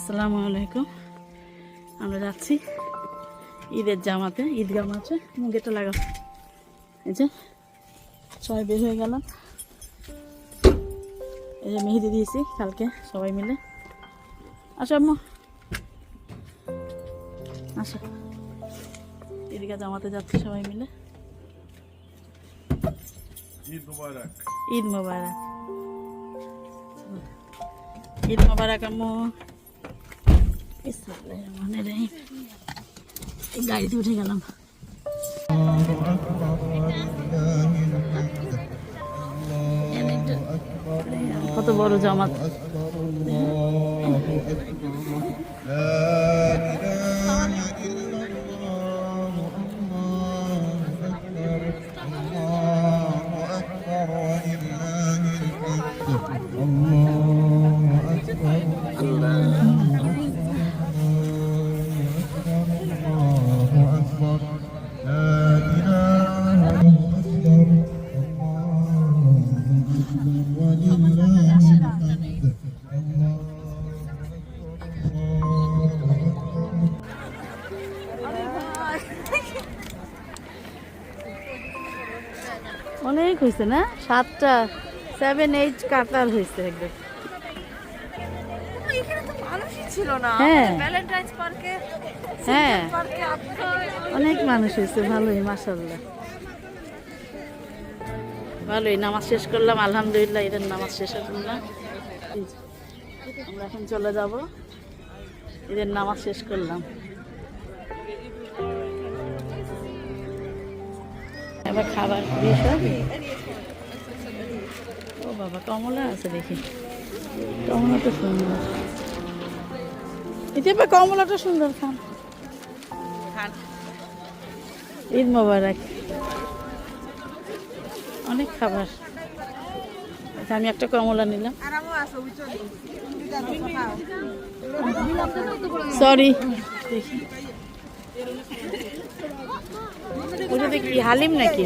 আসসালামু আলাইকুম। আমরা যাচ্ছি ঈদের জামাতে ঈদগাহ মাঠে। মুগেটা লাগাও। এই যে সবাই বের হয়ে গেলাম। এই যে মেহেদি দিয়েছি কালকে সবাই মিলে। আসো আম্মু। আসো। ঈদগাহ জামাতে যাচ্ছি সবাই মিলে। ঈদ মুবারক। ঈদ মোবারক। ঈদ মোবারক আম্মু। গাড়িতে উঠে গেলাম কত বড় জামাত? হয়েছে না? সাতটা সেভেন এইট কাতার হয়েছে একদম। এখানে তো মানুষই ছিল না। হ্যাঁ। ভ্যালেন্টাইন্স পার্কে হ্যাঁ। অনেক মানুষ হয়েছে ভালোই মাসাল্লাহ ভালোই নামাজ শেষ করলাম আলহামদুলিল্লাহ ঈদের নামাজ শেষ করলাম আমরা এখন চলে যাব। ঈদের নামাজ শেষ করলাম। এবার খাবার। ও। বাবা কমলা আছে দেখি। কমলাটা সুন্দর। এটা এবার কমলাটা সুন্দর খান। ঈদ মোবারক। অনেক খাবার। আচ্ছা, আমি একটা কমলা নিলাম। সরি। আছে বুঝছ সরি ওটা দেখি হালিম নাকি?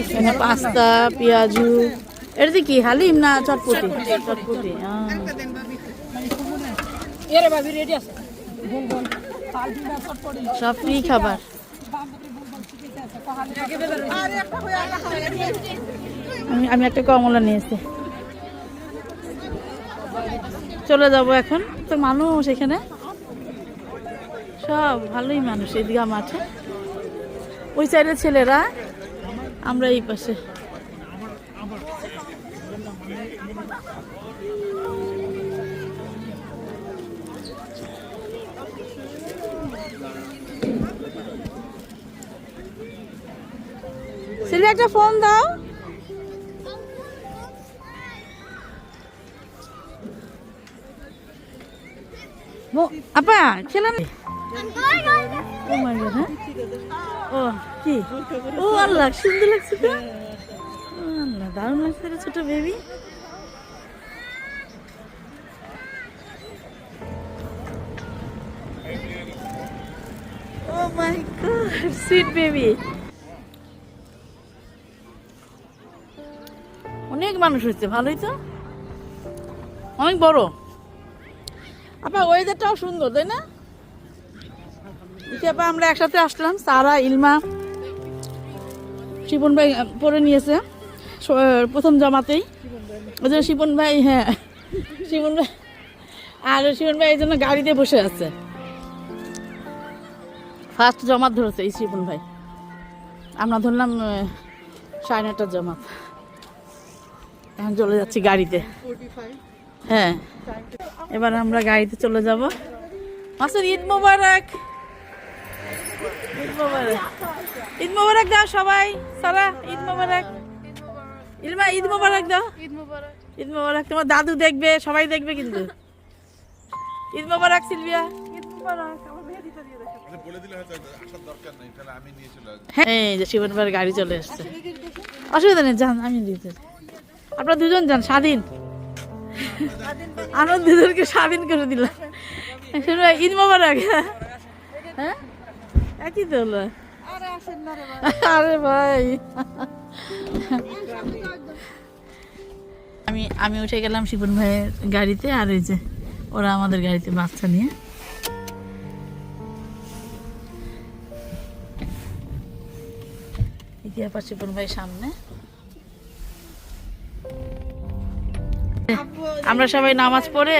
এখানে পাস্তা পেঁয়াজু এটা কি হালিম না চটপটি? চটপটি। সব ফ্রি খাবার। আমি আমি একটা কমলা নিয়েছি। চলে যাব এখন। তো মানুষ এখানে। সব ভালোই মানুষ, এদিকে মাঠে ওই সাইডের ছেলেরা, আমরা এই পাশে। সিলভি একটা ফোন দাও। আপা খেলাম ও মাই গড হ্যাঁ ও কি? ও আল্লাহ, সুন্দর লাগছে তো? আল্লাহ, দারুণ লাগছে রে ছোট baby oh my god sweet baby অনেক মানুষ হচ্ছে ভালোই তো? অনেক বড়। আপা ওয়েদারটাও সুন্দর, তাই না? আপা আমরা একসাথে আসলাম। সারা, ইলমা, শিপন ভাই পরে নিয়েছে। প্রথম জমাতেই। ওই জন্য শিপন ভাই হ্যাঁ। শিপন ভাই, আর শিপন ভাই এই জন্য গাড়িতে বসে আছে। ফার্স্ট জমাত ধরেছে এই শিপন ভাই। আমরা ধরলাম সাড়ে নটার জমাত। এখন চলে যাচ্ছি গাড়িতে। হ্যাঁ। এবার আমরা গাড়িতে চলে যাব। মাসুদ ঈদ মোবারক। ঈদ মোবারক। ঈদ মোবারক দাও সবাই। সারা ঈদ মোবারক। ইলমা ঈদ মোবারক দাও। ঈদ মুবারক। ঈদ মোবারক। তোমার দাদু দেখবে সবাই দেখবে কিন্তু। ঈদ মোবারক সিলভিয়া। ঈদ মুবারক আচ্ছা, হ্যাঁ এই যে শিবনবার গাড়ি চলে এসছে। অসুবিধা নেই যান আমি দিতে আপনারা দুজন যান স্বাধীন। আমরা দুজনকে স্বাধীন করে দিলাম। শুরু ঈদ মোবারক। হ্যাঁ? একই তো হলো। আরে ভাই। আমি আমি উঠে গেলাম শিপন ভাইয়ের গাড়িতে আর ওই যে ওরা আমাদের গাড়িতে বাচ্চা নিয়ে। ইতিহাস শিপন ভাই সামনে। আমরা সবাই নামাজ পড়ে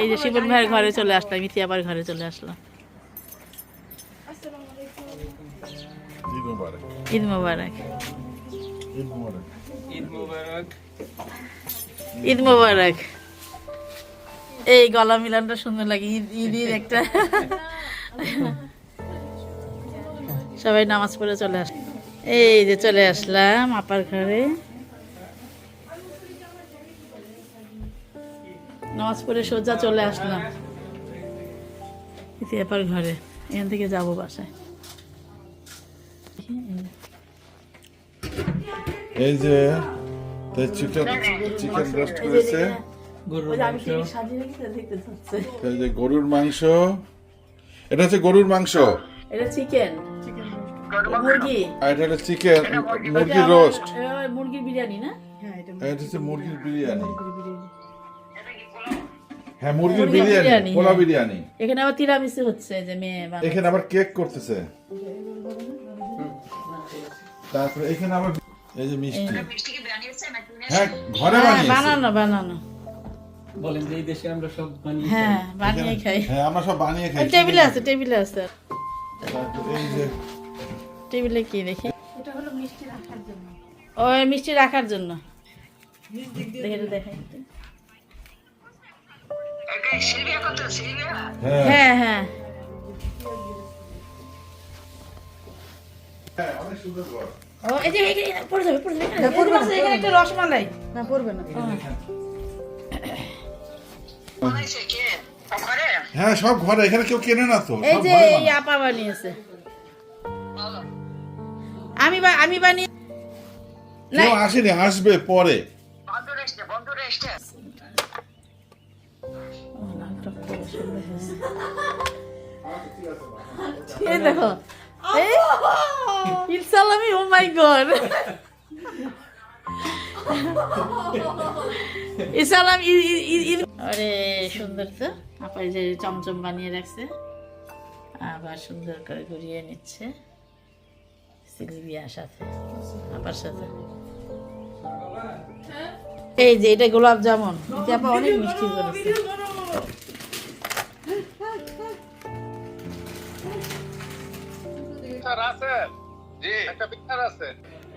এই যে শিবন ভাইয়ের ঘরে চলে আসলাম ইতিহাবার ঘরে চলে আসলাম। ঈদ মুবারক। ঈদ মোবারক। ঈদ মুবারক। ঈদ মোবারক। এই গলা মিলানটা সুন্দর লাগে ঈদ ঈদ ঈদ একটা। সবাই নামাজ পড়ে চলে আস এই যে চলে আসলাম আপার ঘরে। নামাজ পড়ে সোজা চলে আসলাম। ইতিহাপার ঘরে এখান থেকে যাব বাসায়। এই যে চিকেন চিকেন রোস্ট করেছে। ওই যে আমি টিভি সাজিয়ে রেখেছি, দেখতে পাচ্ছে এই যে গরুর মাংস। এটা হচ্ছে গরুর মাংস। এটা চিকেন। মুরগি। আর এটা হলো চিকেন মুরগির রোস্ট মুরগির বিরিয়ানি না? এটা হচ্ছে মুরগির বিরিয়ানি। হ্যাঁ মুরগির বিরিয়ানি বিরিয়ানি, পোলা হ্যাঁ। বিরিয়ানি। এখানে আবার তিরামিসু হচ্ছে যে মেয়ে এখানে আবার কেক করতেছে। তারপরে এখানে আবার এই যে মিষ্টি। হ্যাঁ ঘরে হ্যাঁ, বানিয়েছে। বানানো বানানো। বলেন যে এই দেশে আমরা সব বানিয়ে হ্যাঁ বানিয়ে খাই। হ্যাঁ আমরা সব বানিয়ে খাই। ওই টেবিলে আছে টেবিলে আছে। তারপরে এই যে টেবিলে কি দেখি? ওই মিষ্টি রাখার জন্য। দেখে একটু দেখাই একটু। হ্যাঁ। হ্যাঁ হ্যাঁ। ও এই যে পড়ে যাবে পড়ে যাবে। এখানে, পড়বে না এখানে একটা রসমালাই। না পড়বে না। হ্যাঁ সব ঘরে এখানে কেউ কেনে না তো এই যে এই আপা বানিয়েছে। আমি আমি বানিয়ে কেউ আসেনি আসবে পরে। এই দেখো এই ইনসালামি ও মাই গড ইসালাম আরে সুন্দর তো। আপা যে চমচম বানিয়ে রাখছে। আবার সুন্দর করে ঘুরিয়ে নিচ্ছে। সিলভিয়ার সাথে আপার সাথে। এই যে এটা গোলাপ জামুন। আপা অনেক মিষ্টি করেছে।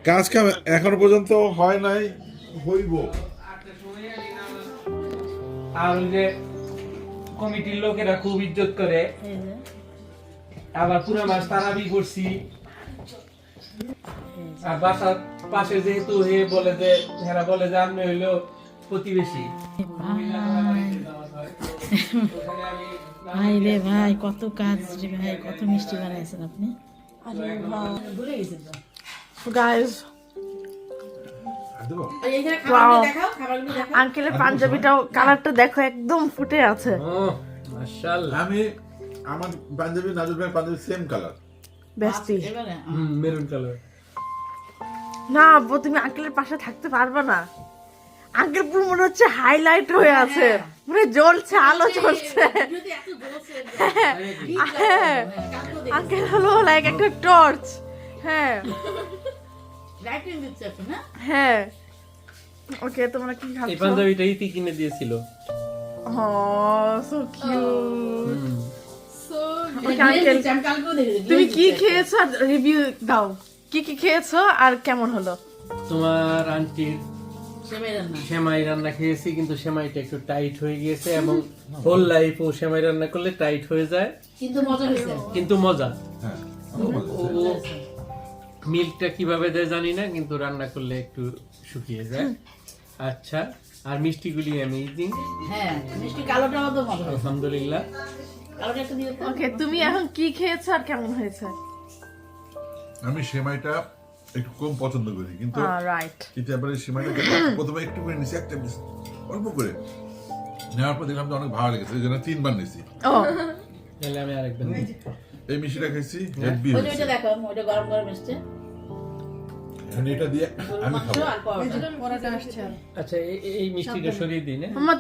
কাজ কাম এখনও পর্যন্ত হয় নাই হইব। আর যে কমিটির লোকেরা খুব ইজ্জত করে। আবার পুরো মাস তারাবি করছি। আর বাসার পাশে যেহেতু হে বলে যে হেরা বলে যে আমি হইল প্রতিবেশী। ভাই। রে ভাই কত কাজ রে ভাই কত মিষ্টি বানাইছেন আপনি? আঙ্কেলের পাঞ্জাবিটাও কালারটা দেখো একদম ফুটে আছে। আমি আমার পাঞ্জাবি নাজুর ভাই Punjabi same colour bestie maroon colour না তুমি আঙ্কেলের পাশে থাকতে পারবে না। আঙ্কেল পুরো মনে হচ্ছে হাইলাইট হয়ে আছে। মানে জ্বলছে আলো জ্বলছে। হ্যাঁ। আঙ্কেল হলো লাইক একটা টর্চ হ্যাঁ। হ্যাঁ? ওকে তোমরা কি এই খাচ্ছ পাঞ্জাবিটা ইতি কিনে দিয়েছিল। ও সো কিউট দেখেছি তুমি কি খেয়েছো? রিভিউ দাও। কি কি খেয়েছো? আর কেমন হলো? তোমার আন্টির সেমাই রান্না। খেয়েছি কিন্তু সেমাইটা একটু টাইট হয়ে গিয়েছে এবং হোল লাইফ ও সেমাই রান্না করলে টাইট হয়ে যায়। কিন্তু মজা হয়েছে। কিন্তু মজা। হ্যাঁ মিল্কটা কীভাবে দেয় জানি না কিন্তু রান্না করলে একটু শুকিয়ে যায়। আচ্ছা আর মিষ্টিগুলি অ্যামেজিং হ্যাঁ মিষ্টি কালোটাও তো হয়েছে। আলহামদুলিল্লাহ। কালোটা একটু দিয়ে ওকে তুমি এখন কি খেয়েছো আর কেমন হয়েছে? আমি সেমাইটা একটু কম পছন্দ করি কিন্তু ah, কিন্তু এবারে প্রথমে একটু করে নিছি একটা মিস অল্প করে। নেওয়ার পর দেখলাম যে অনেক ভালো লেগেছে এই জন্য তিনবার নিছি। oh. এই মিষ্টিটা খাইছি হেভি দেখো গরম গরম এসছে সরিয়ে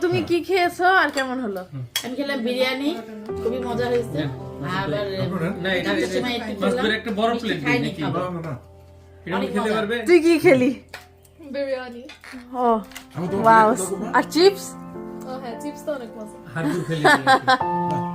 তুমি কি খেয়েছো আর কেমন হলো? আমি খেলাম বিরিয়ানি খুবই মজা হয়েছে। আবার এটা একটা বড় প্লেট তুই কি খেলি? বিরিয়ানি। ও। আর চিপস? ও হ্যাঁ চিপস তো অনেক মজা। হাড়ু খেলি